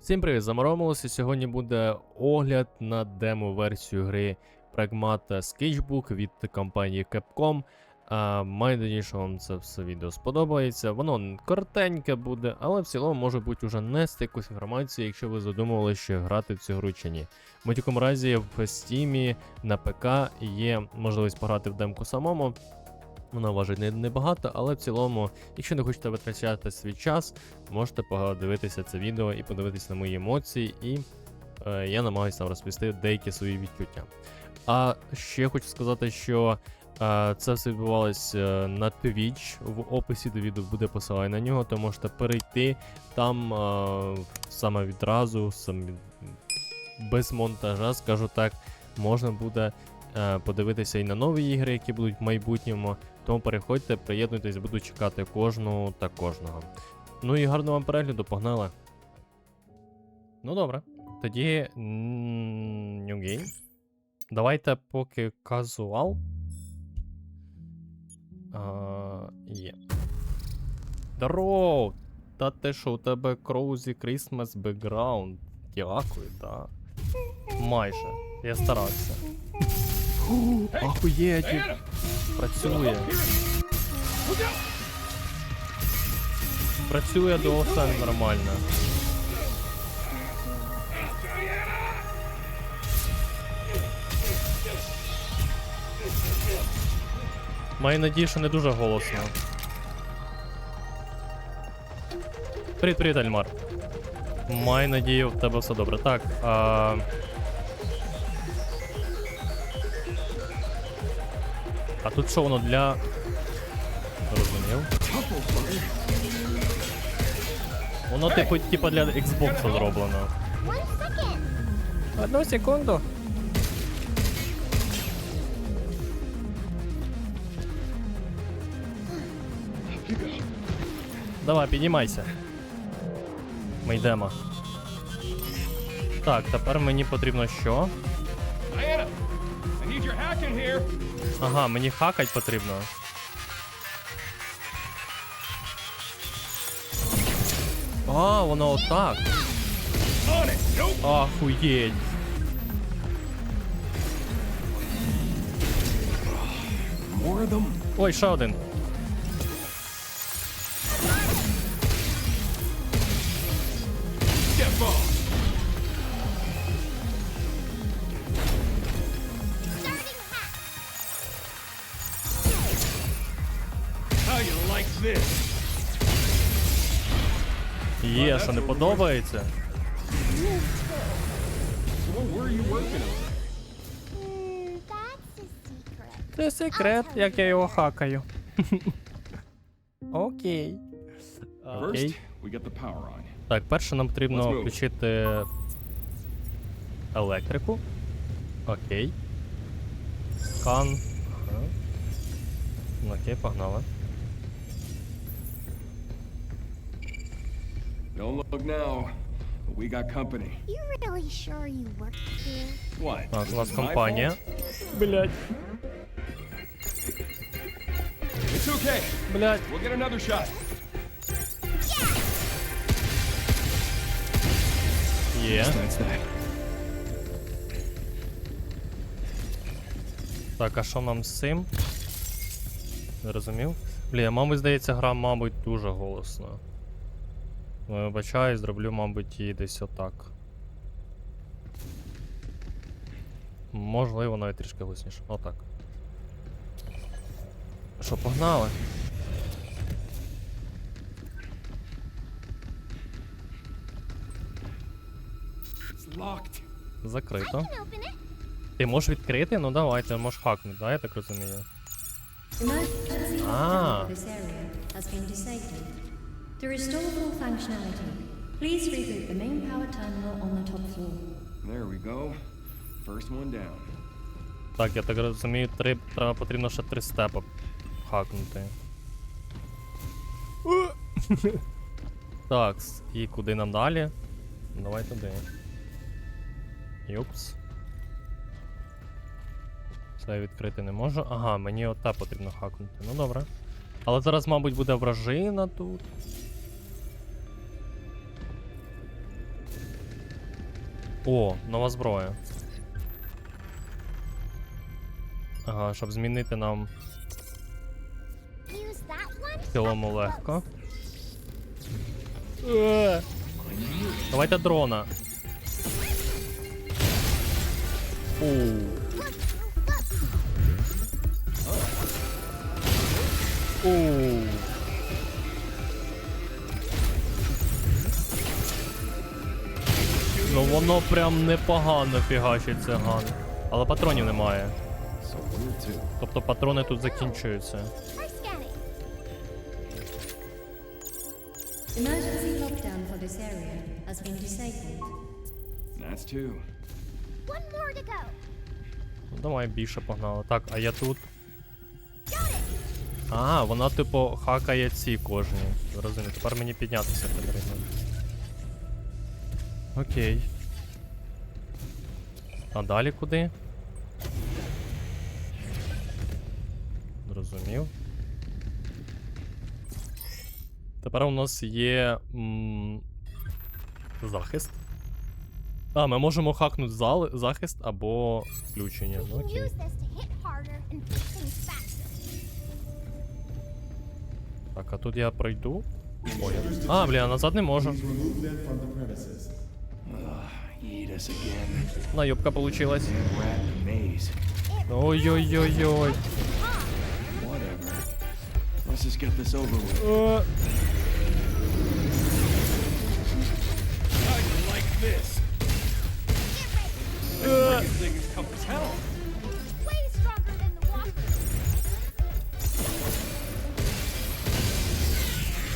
Всім привіт, заморомилося. Сьогодні буде огляд на демо-версію гри Pragmata Sketchbook від компанії Capcom. А, що вам це все відео сподобається. Воно коротеньке буде, але в цілому може бути уже нести якусь інформацію, якщо ви задумували, що грати в цю гру чи ні. В будь-якому разі в Steam на ПК є можливість пограти в демку самому. Вона важить не- небагато, але в цілому, якщо не хочете витрачати свій час, можете подивитися це відео і подивитися на мої емоції, і е, я намагаюся там розповісти деякі свої відчуття. А ще хочу сказати, що е, це все відбувалося е, на Twitch. В описі до відео буде посилання на нього, то можете перейти там е, саме відразу, сам без монтажа, скажу так, можна буде подивитися і на нові ігри, які будуть в майбутньому. Тому переходьте, приєднуйтесь, буду чекати кожного та кожного. Ну і гарного вам перегляду, погнали. Ну добре. Тоді. New Game. Давайте поки казуал. Є. Здорово! Та те, що у тебе Кроузі Christmas бекграунд. Дякую, та. Майже. Я старався. Ахуєть! Працює. Працює до оса нормально. Маю надію, що не дуже голосно. Привіт, привіт, Альмар. Маю надію, в тебе все добре. Так. А... А тут що воно для. Розумів. Воно типу, типу для Xbox зроблено. Одну секунду. Давай, піднімайся. Ми йдемо. Так, тепер мені потрібно що? Diana, I need your hack in here. Ага, мені хакать потрібно. А, воно отак. Ахуєть. Ой, ще один. Що не подобається. Це секрет, як я його хакаю. Окей. Окей. Так, перше нам потрібно включити електрику. Окей. Скан. Ну, Окей, погнали. Don't look now, but we got company. You really sure you work here? What? Так, у нас компанія. Блять. It's okay. Блять. We'll get another shot. Є. That's that. Так, а що нам з цим? Не розумів? Блін, мабуть, здається, гра, мабуть, дуже голосно. Ну, Вибачаю, зроблю, мабуть, її десь отак. Можливо, навіть трішки голосніше. Отак. Що, погнали? Закрито. Ти можеш відкрити? Ну давай, ти можеш хакнути, да, я так розумію. Emergency To restore full functionality, please reboot the main power terminal on the top floor. There we go. First one down. Так, я так розумію, три, треба потрібно ще три степа хакнути. так, і куди нам далі? Давай туди. Юпс. Це я відкрити не можу. Ага, мені ота потрібно хакнути. Ну добре. Але зараз, мабуть, буде вражина тут. О, нова зброя. Ага, щоб змінити нам цілому легко. Е. Давайте дрона. Оу. Оу. Ну воно прям непогано фігачить циган. Але патронів немає. Тобто патрони тут закінчуються. Emergency lockdown for this area has been disabled. That's two. One more to go. Ну, давай більше погнали. Так, а я тут. Got it. А, вона типу хакає ці кожні. Розумію, тепер мені піднятися потрібно. Окей. А далі куди? Зрозумів. Тепер у нас є. М- захист. А, ми можемо хакнути зал, захист або включення. Ну, окей. Так, а тут я пройду. Ой, А, блін, а назад не можу. Eat us again. Наёбка получилась. Rat maze. Ой-ой-ой-ой. Whatever. Let's just get this over with. Е, I like this. е. This thing is tough as hell. Way stronger than the walker.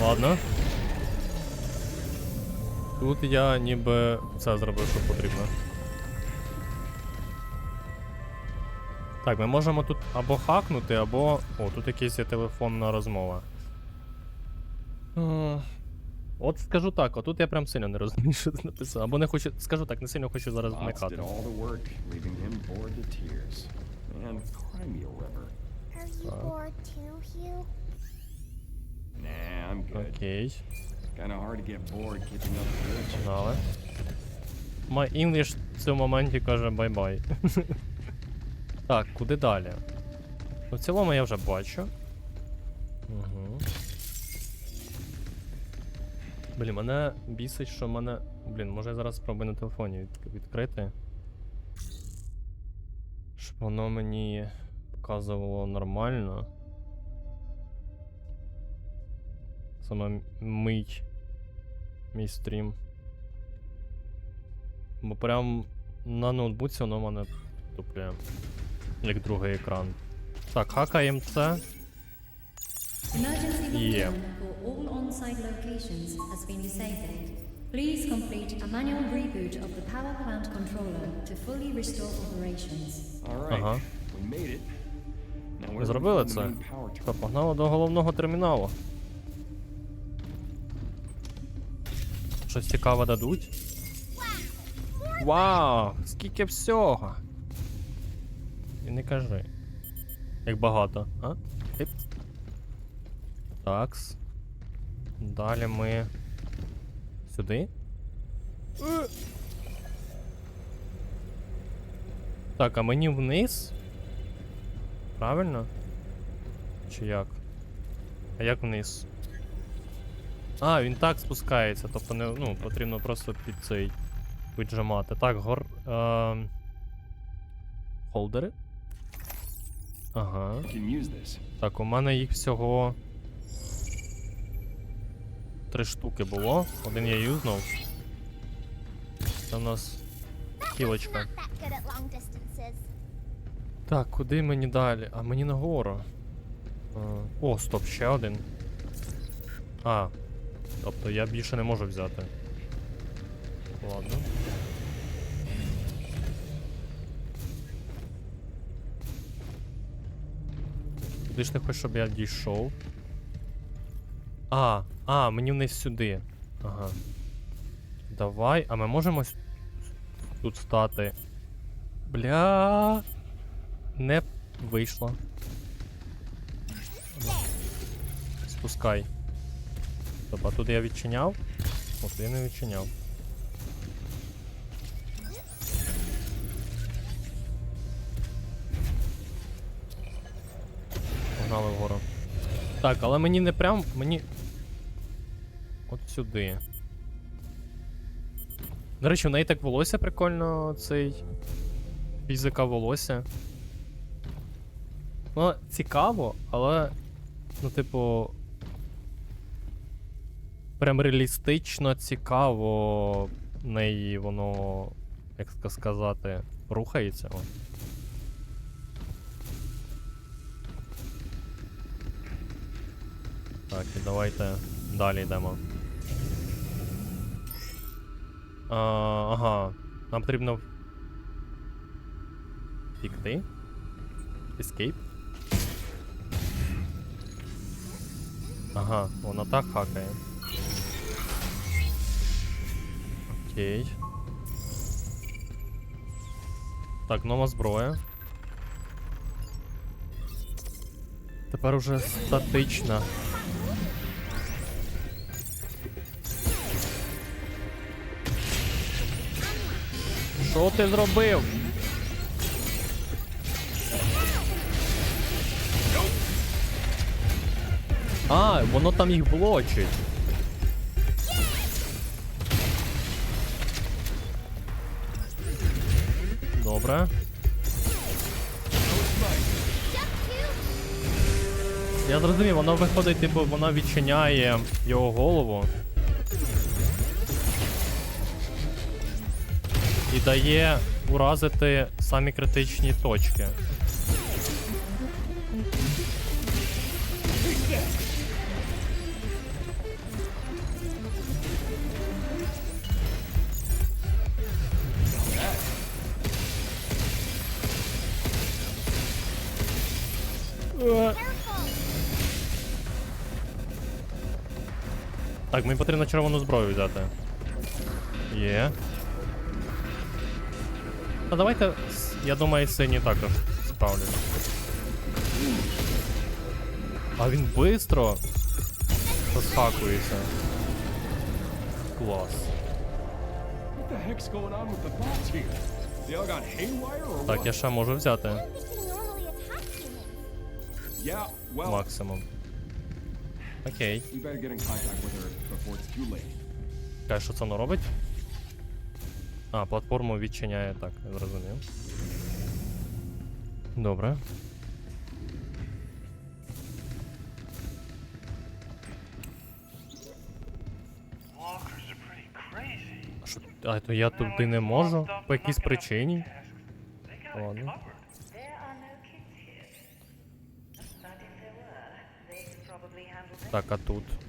Ладно. Тут я ніби все зробив, що потрібно. Так, ми можемо тут або хакнути, або. О, тут якась є телефонна розмова. Е, От скажу так, отут я прям сильно не розумію, що ти написав. Або не хочу. Скажу так, не сильно хочу зараз вмикати. Окей. Погнали. My English в цьому моменті каже бай-бай. так, куди далі? Ну, в цілому я вже бачу. Угу. Блін, мене бісить, що мене. Блін, може я зараз спробую на телефоні від... відкрити. Щоб воно мені показувало нормально. Саме мить мій стрім. Бо прям на ноутбуці воно в мене туплє. Як другий екран. Так, хакаємо це. Disabled. Please complete a manual reboot of the power plant controller to fully restore operations. All right, Ага. we made it. Now where Ми do we зробили це. terminal? погнали до головного терміналу. Щось цікаве дадуть. Вау! Скільки всього! І не кажи. Як багато, а? Тип. Такс. Далі ми. Сюди. Так, а мені вниз? Правильно? Чи як? А як вниз? А, він так спускається, тобто не, ну, потрібно просто під цей піджимати. Так, гор. Е, холдери. Ага. Так, у мене їх всього. Три штуки було. Один я юзнув. Це у нас кілочка. Так, куди мені далі? А мені нагору. А, О, стоп, ще один. А. Тобто я більше не можу взяти. Ладно. Куди ж ти хочеш, щоб я дійшов? А, а, мені вниз сюди. Ага. Давай, а ми можемо тут стати. Бля. Не вийшло. Спускай. Стоп, а тут я відчиняв? От я не відчиняв. Погнали вгору. Так, але мені не прям. Мені. От сюди. До речі, в неї так волосся прикольно цей. Фізика волосся. Ну, цікаво, але. Ну, типу. Прям реалістично цікаво неї воно, як сказати, рухається. Так, і давайте далі йдемо. А, ага. Нам потрібно. Втікти. Escape. Ага, вона так хакає. Окей. Так, нова зброя. Тепер уже статична. Що ти зробив? А, воно там їх блочить. Добре. Я зрозумів, воно виходить, типу, воно відчиняє його голову. І дає уразити самі критичні точки. Так, мені потрібно червону зброю взяти. Є. Та давайте, с- я думаю, сині також справлюсь. А він бистро розхакується. Клас. Так, я ще можу взяти максимум. Окей. Каже, що це воно робить? А, платформу відчиняє, так, зрозумів. Добре. А то я туди не можу по якійсь причині. Ладно. covered. There are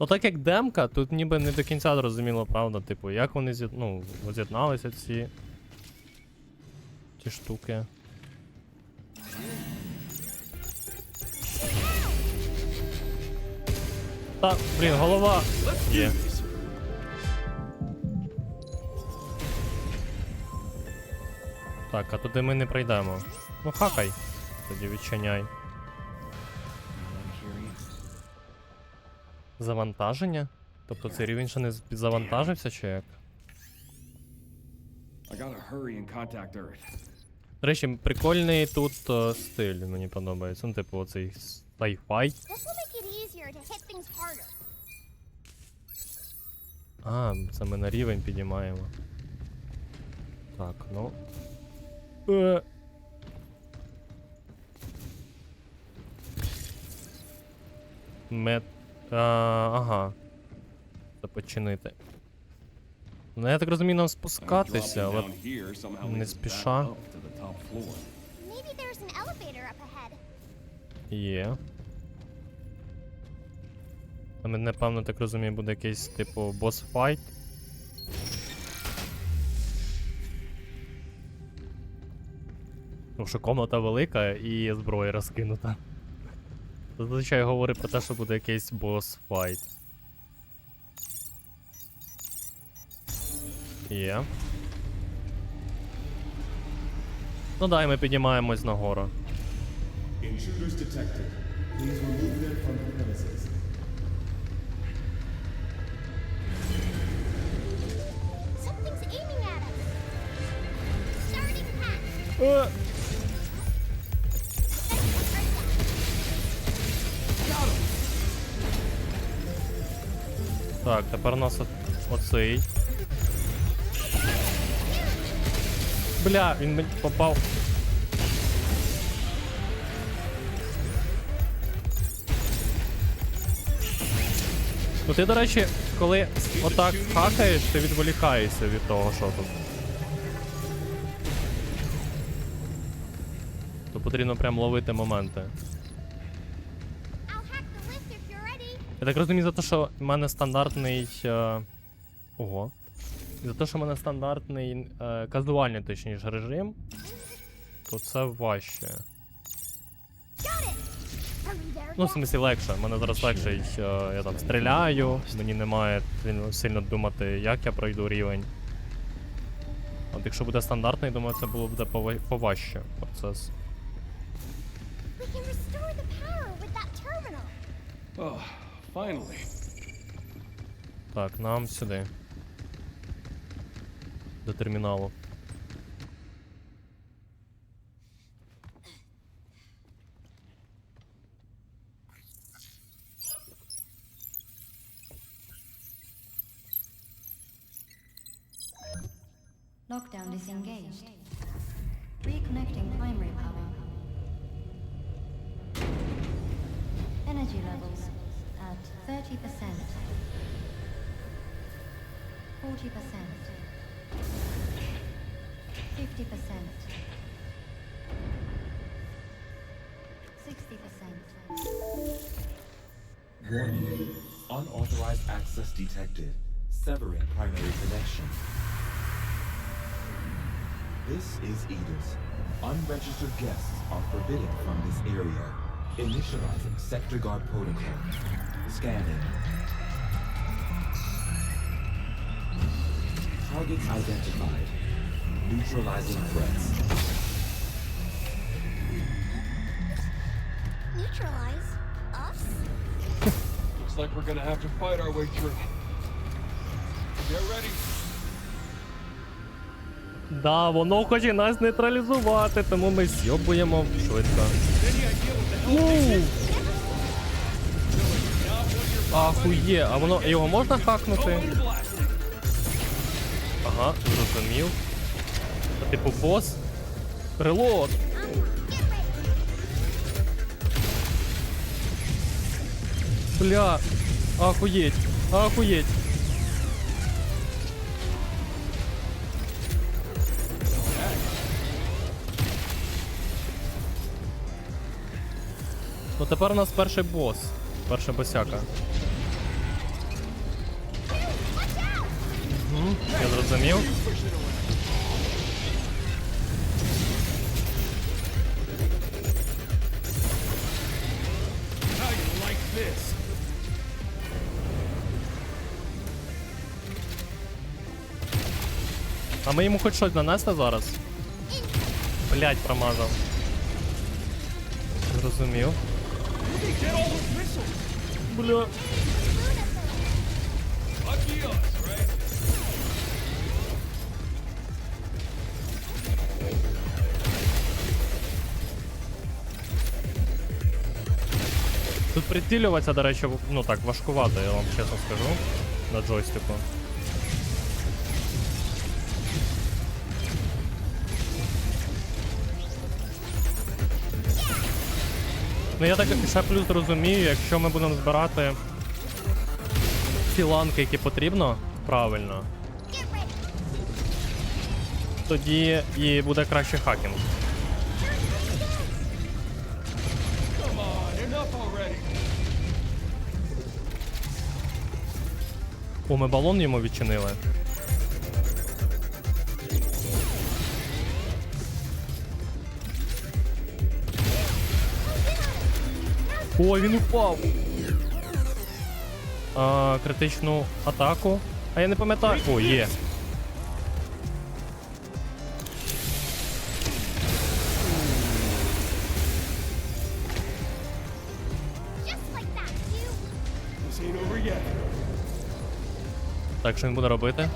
Ну так як демка, тут ніби не до кінця зрозуміло, правда, типу, як вони з'єд... ну, з'єдналися ці. Ті штуки. Та, блін, голова. Є. Так, а туди ми не пройдемо. Ну хакай. Тоді відчиняй. Завантаження? Тобто цей рівень ще не завантажився чи як? До речі, прикольний тут е, стиль, мені подобається. Ну, типу, оцей harder. А, це ми на рівень підіймаємо. Так, ну. Е. Мет. А, ага. Це починити. Ну, я так розумію, нам спускатися, але. не спіша. Є. Мене, напевно, так розумію, буде якийсь, типу, босс-файт. Тому що комната велика і зброя розкинута. Зазвичай говорить про те, що буде якийсь босс-файт. Є. Ну да, і ми піднімаємось нагору. Intruders Так, тепер у нас оцей. Бля, він мені попав. Ну ти, до речі, коли отак хакаєш, ти відволікаєшся від того, що тут. То потрібно прям ловити моменти. Я так розумію, за те, що в мене стандартний. Е... Ого. За те, що в мене стандартний е... казуальний, точніше, режим, то це важче. Ну, в смислі легше. В мене зараз легше, е... я там стріляю, мені немає сильно, сильно думати, як я пройду рівень. От якщо буде стандартний, думаю, це було б пова- поважче процес. Oh, finally. Так, нам сюди. До терміналу. This is Edith. Unregistered guests are forbidden from this area. Initializing sector guard protocol. Scanning. Targets identified. Neutralizing threats. Neutralize us? Looks like we're gonna have to fight our way through. Get ready. Да, воно хоче нас нейтралізувати, тому ми з'йобуємо швидко. Ну! Ахує, а воно його можна хакнути? Ага, зрозумів. А типу бос? Релот! Бля, ахуєть, ахуєть. Ну тепер у нас перший бос. Перша босяка. Угу, я зрозумів. А ми йому хоч щось нанесли зараз? Блять, промазав. Зрозумів. Бля. Тут прицілюватися, до речі, ну так, важкувато, я вам чесно скажу. На джойстику. Ну я так ще плюс розумію, якщо ми будемо збирати ці ланки, які потрібно, правильно, тоді і буде краще хакінг. О, ми балон йому відчинили. Ой, він упав. А, критичну атаку. А я не пам'ятаю. О, є. Так, що він буде робити?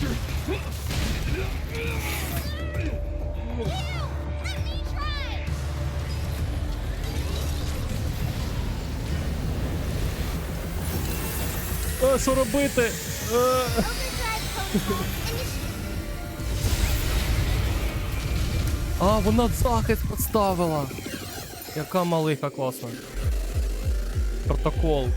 Try! Е, що робити? Е. А, вона захист поставила. Яка малиха класна. Протокол.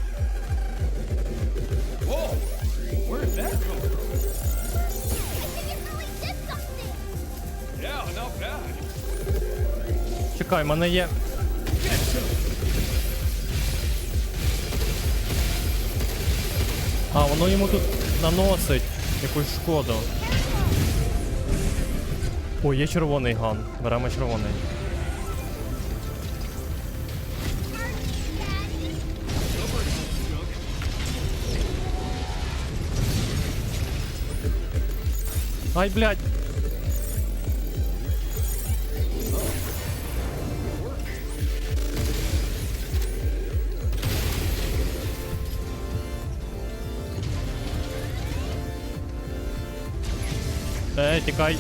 Чекай, в мене є. А, воно йому тут наносить якусь шкоду. О, є червоний ган. Беремо червоний. Ай, блядь! Е, тікай.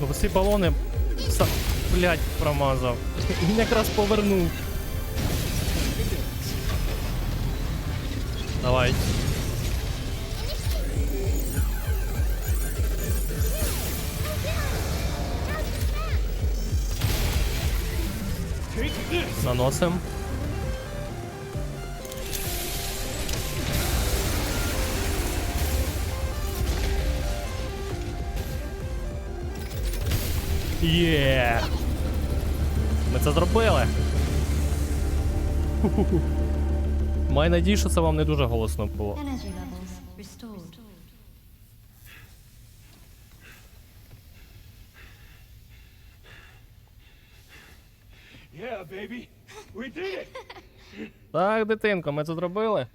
Ну, ці балони. Са... Блять, промазав. Він якраз повернув. Давай. Наносим. Є. Ми це зробили. Маю надію, що це вам не дуже голосно було. Так, дитинко, ми це зробили.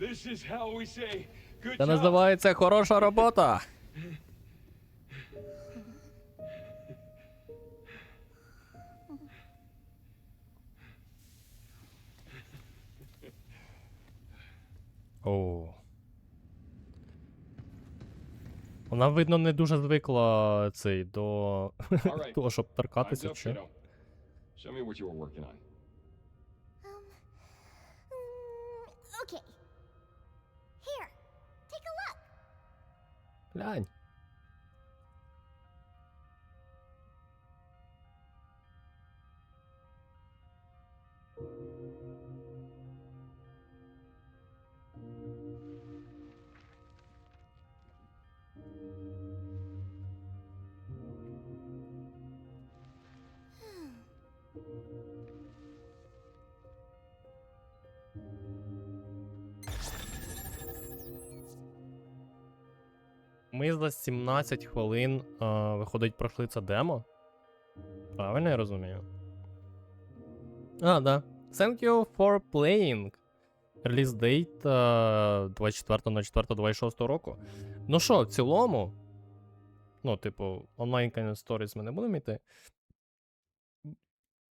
This is how we say good Це називається хороша робота. О. Вона, видно, не дуже звикла цей до того, щоб торкатися. Чи? Show me what you were working on. Lań. Ми за 17 хвилин, а, виходить, пройшли це демо. Правильно я розумію? А, да. Thank you for playing. Date а, 24.04.26 року. Ну що, в цілому. Ну, типу, онлайн Stories ми не будемо йти.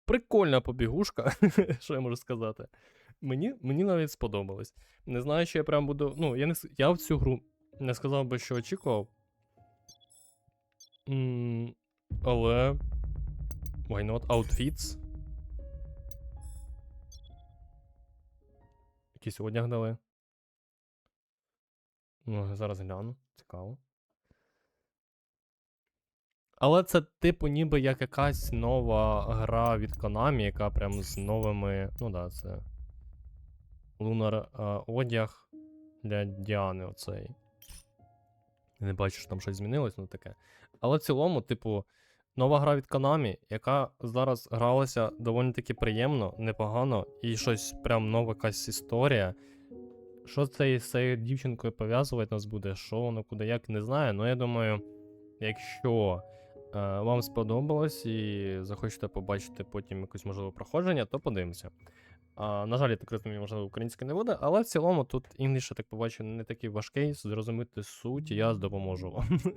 Прикольна побігушка, що я можу сказати. Мені, мені навіть сподобалось. Не знаю, що я прям буду. Ну, я не я в цю гру не сказав би, що очікував. М, але. Why not? Outfits. Якийсь одяг дали. Ну, зараз гляну. Цікаво. Але це, типу, ніби як якась нова гра від Konami, яка прям з новими. Ну да, це. Лунар одяг для Діани оцей. Я не бачу, що там щось змінилось, ну таке. Але в цілому, типу, нова гра від Konami, яка зараз гралася доволі таки приємно, непогано, і щось прям нова якась історія. Що це з цією дівчинкою пов'язувати нас буде, що воно, куди, як, не знаю. Ну, я думаю, якщо вам сподобалось і захочете побачити потім якусь можливе проходження, то подивимося. А, на жаль, так розумію, можливо, українська не буде, але в цілому тут інгліш, я так побачу, не такий важкий. Зрозуміти суть, я допоможу вам.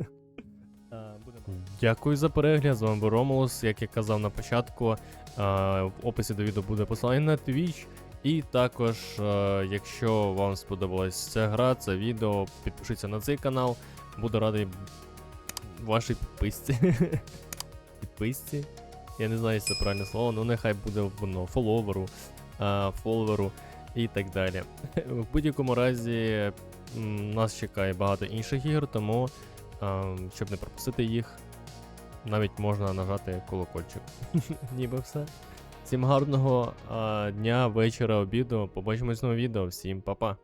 Дякую за перегляд. З вами був Ромулус. Як я казав на початку, в описі до відео буде посилання на Twitch. І також, е, якщо вам сподобалась ця гра, це відео, підпишіться на цей канал. Буду радий вашій підписці. підписці. Я не знаю, якщо це правильне слово, ну нехай буде воно фоловеру, а, фоловеру і так далі. В будь-якому разі нас чекає багато інших ігор, тому щоб не пропустити їх, навіть можна нажати колокольчик. Ніби все. Всім гарного дня, вечора, обіду. Побачимось в новому відео. Всім па-па.